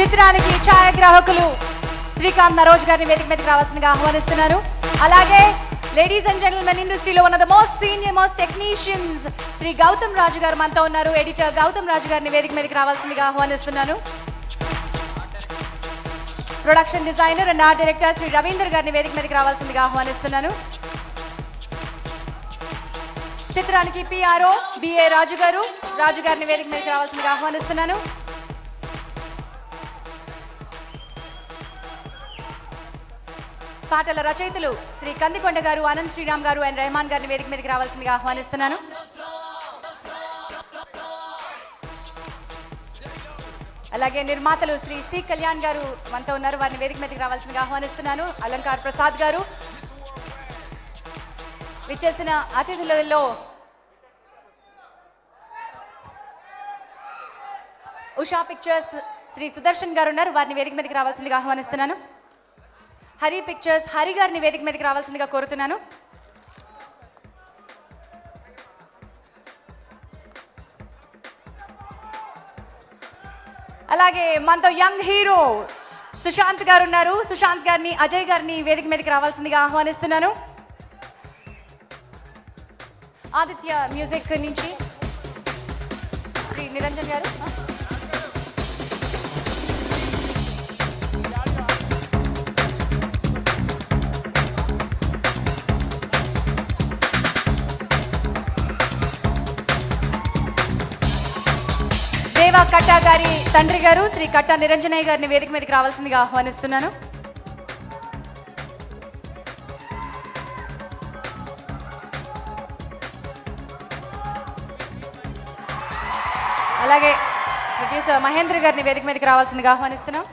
చిత్రానికి ఛాయాగ్రాహకులు శ్రీకాంత్ నరోజ్ గారిని వేదిక మీదకి రావాల్సిందిగా ఆహ్వానిస్తున్నారు. అలాగే లేడీస్ అండ్ జెంటల్మెన్ ఇండస్ట్రీలో ఉన్న the most senior most technicians Shri Gautam Raju garu మనతో ఉన్నారు. ఎడిటర్ గౌతమ్ రాజు గారిని వేదిక మీదకి రావాల్సిందిగా ఆహ్వానిస్తున్నాను. Production designer and art director Shri Ravinder గారిని వేదిక మీదకి రావాల్సిందిగా ఆహ్వానిస్తున్నాను. చిత్రానికి పిఆర్ఓ బిఏ రాజు గారు రాజు గారిని వేదిక మీదకి రావాల్సిందిగా ఆహ్వానిస్తున్నాను. పాటల రచయితలు శ్రీ కందికొండ గారు అనంత్ శ్రీరామ్ గారు అండ్ రెహమాన్ గారిని వేదిక మీదకి రావాల్సిందిగా ఆహ్వానిస్తున్నాను. అలాగే నిర్మాతలు శ్రీ సి కళ్యాణ్ గారు మనతో ఉన్నారు. వారిని వేదిక మీదకి రావాల్సిందిగా ఆహ్వానిస్తున్నాను. అలంకార్ ప్రసాద్ గారు. విచ్చేసిన అతిథులలో ఉషా పిక్చర్స్ శ్రీ సుదర్శన్ గారు ఉన్నారు. వారిని వేదిక మీదకి రావాల్సిందిగా ఆహ్వానిస్తున్నాను. హరి పిక్చర్స్ హరి గారిని వేదిక మీదకి రావాల్సిందిగా కోరుతున్నాను. అలాగే మనతో యంగ్ హీరో సుశాంత్ గారు ఉన్నారు. సుశాంత్ గారిని అజయ్ గారిని వేదిక మీదకి రావాల్సిందిగా ఆహ్వానిస్తున్నాను. ఆదిత్య మ్యూజిక్ నుంచి శ్రీ నిరంజన్ గారు. దేవా కట్టా గారి తండ్రి గారు శ్రీ కట్టా నిరంజనయ్య గారిని వేదిక మీదకి రావాల్సిందిగా ఆహ్వానిస్తున్నాను. అలాగే ప్రొడ్యూసర్ మహేంద్ర గారిని వేదిక మీదకి రావాల్సిందిగా ఆహ్వానిస్తున్నాం.